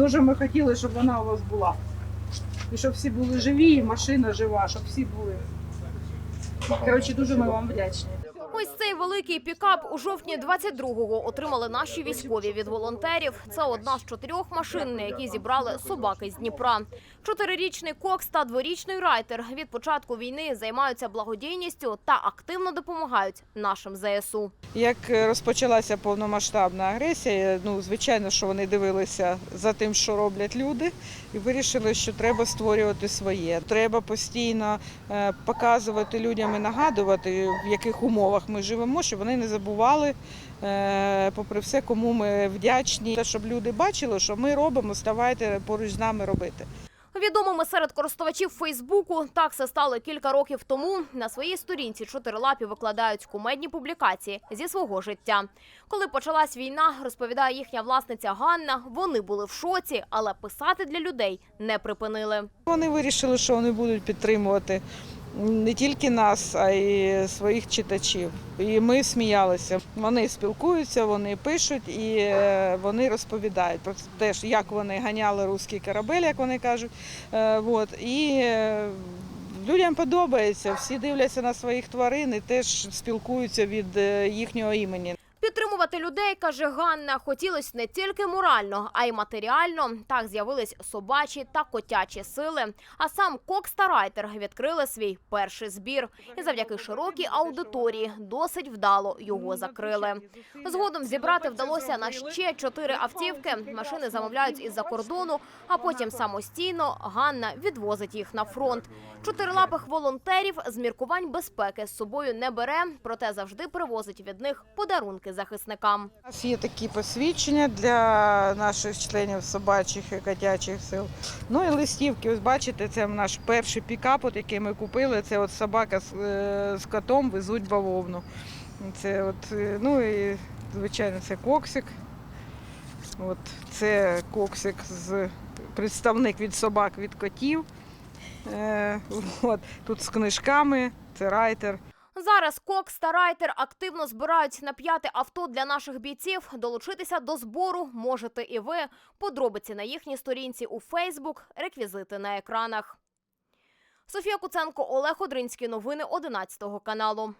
Дуже ми хотіли, щоб вона у вас була. І щоб всі були живі, і машина жива, щоб всі були. Коротше, дуже ми вам вдячні. Ось цей великий пікап у жовтні 22-го отримали наші військові від волонтерів. Це одна з чотирьох машин, на які зібрали собаки з Дніпра. Чотирирічний кокс та дворічний райтер від початку війни займаються благодійністю та активно допомагають нашим ЗСУ. Як розпочалася повномасштабна агресія, ну звичайно, що вони дивилися за тим, що роблять люди, і вирішили, що треба створювати своє. Треба постійно е, показувати людям і нагадувати, в яких умовах ми живемо, щоб вони не забували, е, попри все, кому ми вдячні. Щоб люди бачили, що ми робимо, ставайте поруч з нами робити. Відомими серед користувачів Фейсбуку такси стали кілька років тому. На своїй сторінці чотирилапі викладають кумедні публікації зі свого життя. Коли почалась війна, розповідає їхня власниця Ганна. Вони були в шоці, але писати для людей не припинили. Вони вирішили, що вони будуть підтримувати не тільки нас, а й своїх читачів. І ми сміялися. Вони спілкуються, вони пишуть і е, вони розповідають про те, як вони ганяли руський корабель, як вони кажуть. От. І е, людям подобається, всі дивляться на своїх тварин і теж спілкуються від е, їхнього імені. Підтримувати людей, каже Ганна, хотілось не тільки морально, а й матеріально. Так з'явились собачі та котячі сили. А сам Кокс та Райтер відкрили свій перший збір. І завдяки широкій аудиторії досить вдало його закрили. Згодом зібрати вдалося на ще чотири автівки. Машини замовляють із-за кордону, а потім самостійно Ганна відвозить їх на фронт. Чотирилапих волонтерів з міркувань безпеки з собою не бере, проте завжди привозить від них подарунки захисникам. У нас є такі посвідчення для наших членів собачих і котячих сил. Ну і листівки. Ось бачите, це наш перший пікап, от, який ми купили. Це от собака з, е, з котом везуть бавовну. Це от, е, ну і звичайно, це коксик. От це коксик з представник від собак від котів. Е, от, тут з книжками, це райтер. Зараз Кокс та Райтер активно збирають на п'яте авто для наших бійців. Долучитися до збору можете і ви. Подробиці на їхній сторінці у Фейсбук, реквізити на екранах. Софія Куценко, Олег Одринський. Новини 11 каналу.